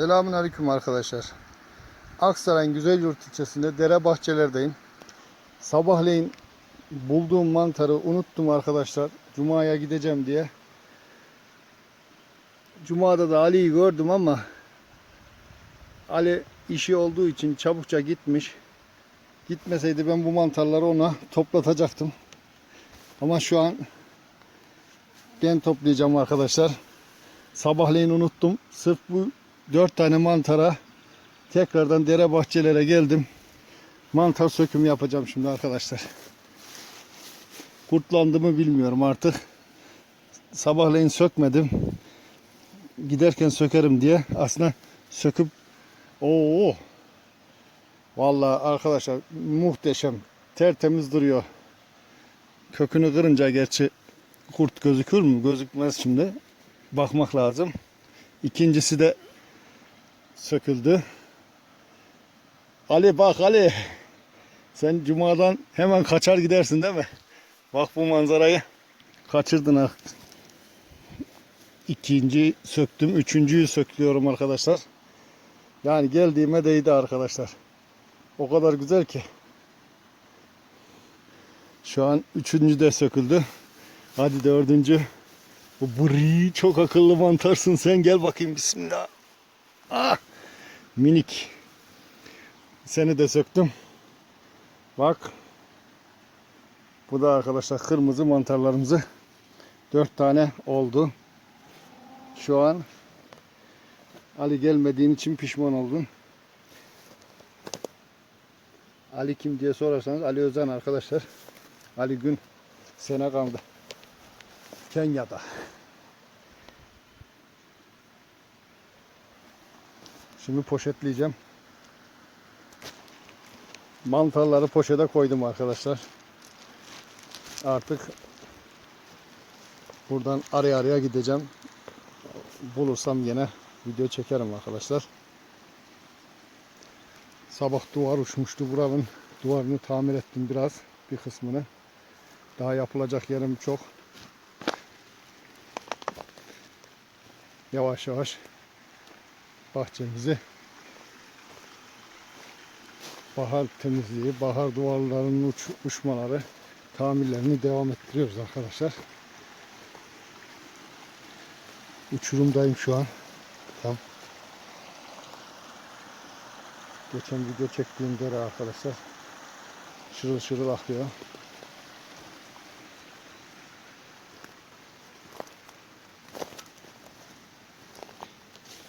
Selamun Aleyküm arkadaşlar. Aksaray'ın Güzelyurt ilçesinde dere bahçelerdeyim. Sabahleyin bulduğum mantarı unuttum arkadaşlar. Cuma'ya gideceğim diye. Cuma'da da Ali'yi gördüm ama Ali işi olduğu için çabukça gitmiş. Gitmeseydi ben bu mantarları ona toplatacaktım. Ama şu an ben toplayacağım arkadaşlar. Sabahleyin unuttum. Sırf bu dört tane mantara tekrardan dere bahçelere geldim. Mantar sökümü yapacağım şimdi arkadaşlar. Kurtlandı mı bilmiyorum artık. Sabahleyin sökmedim. Giderken sökerim diye aslında söküp Oo. Vallahi arkadaşlar muhteşem. Tertemiz duruyor. Kökünü kırınca gerçi kurt gözükür mü? Gözükmez şimdi. Bakmak lazım. İkincisi de söküldü. Ali bak Ali. Sen cumadan hemen kaçar gidersin değil mi? Bak bu manzarayı kaçırdın ha. İkinci söktüm. Üçüncüyü söküyorum arkadaşlar. Yani geldiğime değdi arkadaşlar. O kadar güzel ki. Şu an üçüncü de söküldü. Hadi dördüncü. Bu buri çok akıllı mantarsın sen gel bakayım bismillah. Ah! Minik. Seni de söktüm. Bak. Bu da arkadaşlar kırmızı mantarlarımızı. Dört tane oldu. Şu an Ali gelmediğin için pişman oldun. Ali kim diye sorarsanız Ali Özen arkadaşlar. Ali Gün Senegal'da. Kenya'da. Şimdi poşetleyeceğim. Mantarları poşete koydum arkadaşlar. Artık buradan araya araya gideceğim. Bulursam yine video çekerim arkadaşlar. Sabah duvar uçmuştu. Buranın duvarını tamir ettim biraz. Bir kısmını. Daha yapılacak yerim çok. Yavaş yavaş bahçemizi bahar temizliği, bahar duvarlarının uç, uçmaları tamirlerini devam ettiriyoruz arkadaşlar. Uçurumdayım şu an. Tam. Geçen video çektiğim dere arkadaşlar. Şırıl şırıl akıyor.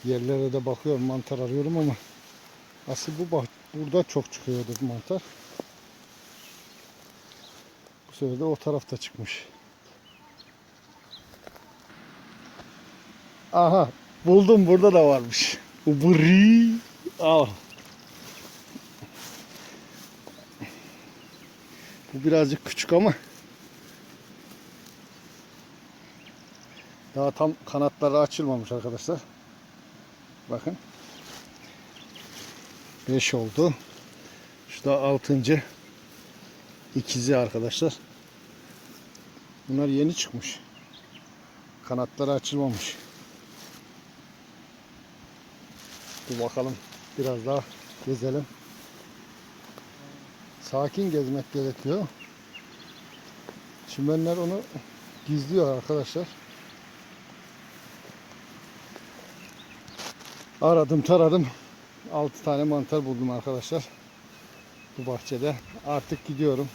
Yerlere de bakıyorum mantar arıyorum ama asıl bu bah burada çok çıkıyordu mantar. Bu sefer de o tarafta çıkmış. Aha buldum burada da varmış. Ubri. Al. Bu birazcık küçük ama daha tam kanatları açılmamış arkadaşlar. Bakın. 5 oldu. Şu da 6. ikizi arkadaşlar. Bunlar yeni çıkmış. Kanatları açılmamış. Dur bakalım. Biraz daha gezelim. Sakin gezmek gerekiyor. Çimenler onu gizliyor arkadaşlar. Aradım taradım. 6 tane mantar buldum arkadaşlar. Bu bahçede. Artık gidiyorum.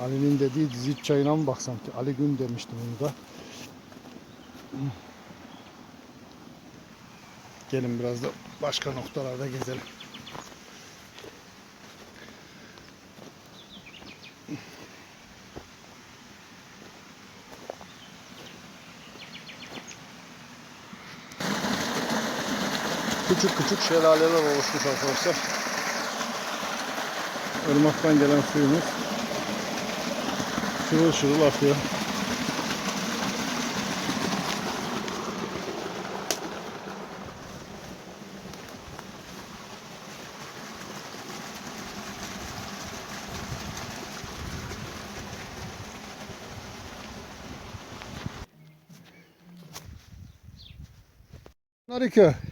Ali'nin dediği dizi çayına mı baksam ki? Ali Gün demiştim onu da. Gelin biraz da başka noktalarda gezelim. küçük küçük şelaleler oluşmuş arkadaşlar. Irmaktan gelen suyumuz şırıl şırıl akıyor. Narika.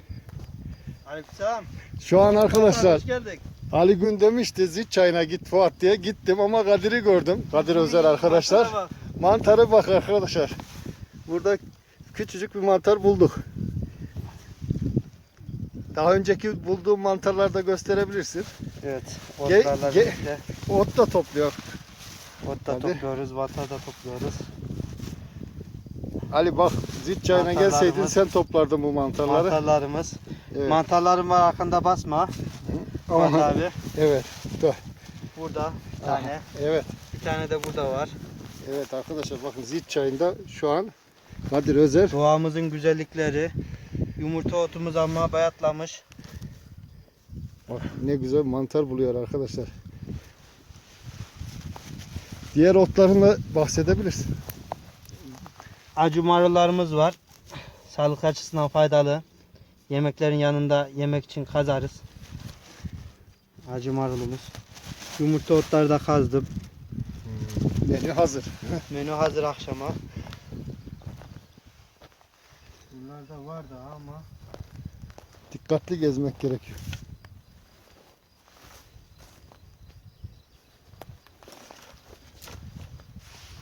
Aleykümselam. Şu an arkadaşlar Hoş geldik. Ali Gün demişti zit çayına git Fuat diye gittim ama Kadir'i gördüm. Kadir Özer arkadaşlar. Bak, bak. Mantara bak arkadaşlar. Burada küçücük bir mantar bulduk. Daha önceki bulduğum mantarları da gösterebilirsin. Evet. Otlarla ge- birlikte. Ot da topluyor. Ot da Hadi. topluyoruz, vata da topluyoruz. Ali bak zit çayına gelseydin sen toplardın bu mantarları. Mantarlarımız. Evet. Mantarlarım var arkanda basma. Fuat abi. Evet. Dur. Burada bir tane. Evet. Bir tane de burada var. Evet arkadaşlar bakın zit çayında şu an Kadir Özer. Doğamızın güzellikleri. Yumurta otumuz ama bayatlamış. Bak ne güzel mantar buluyor arkadaşlar. Diğer otlarını bahsedebilirsin. Acı marullarımız var. Sağlık açısından faydalı. Yemeklerin yanında yemek için kazarız. Acı marulumuz. Yumurta otları da kazdım. Menü hazır. Menü hazır akşama. Bunlar da var da ama Dikkatli gezmek gerekiyor.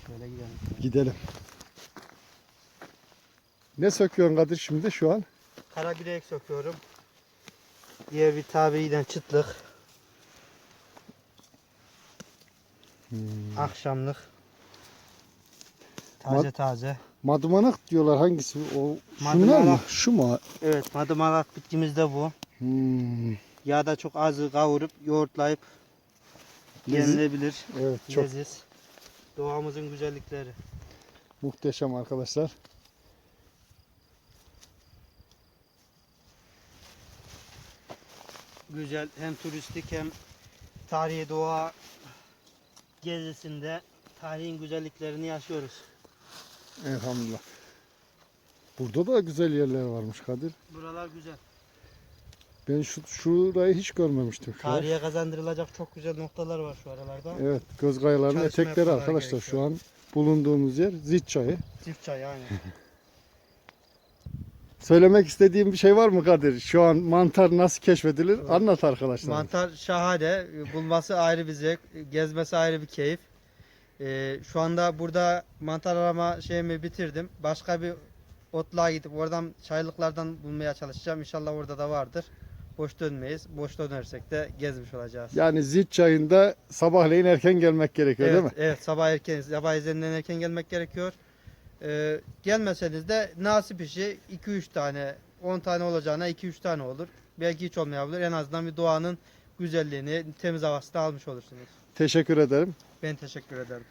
şöyle gidelim. Gidelim. Ne söküyorsun Kadir şimdi şu an? Kara bilek söküyorum. Diğer bir tabiriyle çıtlık. Akşamlık. Taze Mad- taze. Madımanak diyorlar hangisi? O şunlar mı? Madımanak. Şu mu? Evet madımalak bitkimiz de bu. Hmm, Yağda çok az kavurup yoğurtlayıp Lezi- yenilebilir. Evet çok Leziz. Doğamızın güzellikleri. muhteşem arkadaşlar. Güzel hem turistik hem tarihi doğa gezisinde tarihin güzelliklerini yaşıyoruz. Elhamdülillah. Burada da güzel yerler varmış Kadir. Buralar güzel. Ben şu şurayı hiç görmemiştim. Şu an. Tarihe kazandırılacak çok güzel noktalar var şu aralarda. Evet, göz kayalarının etekleri arkadaşlar şu an bulunduğumuz yer Zit Çayı. Çift çay aynen. Söylemek istediğim bir şey var mı Kadir? Şu an mantar nasıl keşfedilir? Anlat arkadaşlar. Mantar şahane. Bulması ayrı bir zevk. Gezmesi ayrı bir keyif. Ee, şu anda burada mantar arama şeyimi bitirdim. Başka bir otluğa gidip oradan çaylıklardan bulmaya çalışacağım. İnşallah orada da vardır. Boş dönmeyiz. Boş dönersek de gezmiş olacağız. Yani Zit Çayı'nda sabahleyin erken gelmek gerekiyor evet, değil mi? Evet sabah erken, sabah ezanından erken gelmek gerekiyor. Ee, gelmeseniz de nasip işi 2-3 tane, 10 tane olacağına 2-3 tane olur. Belki hiç olmayabilir. En azından bir doğanın güzelliğini, temiz havasını almış olursunuz. Teşekkür ederim. Ben teşekkür ederim.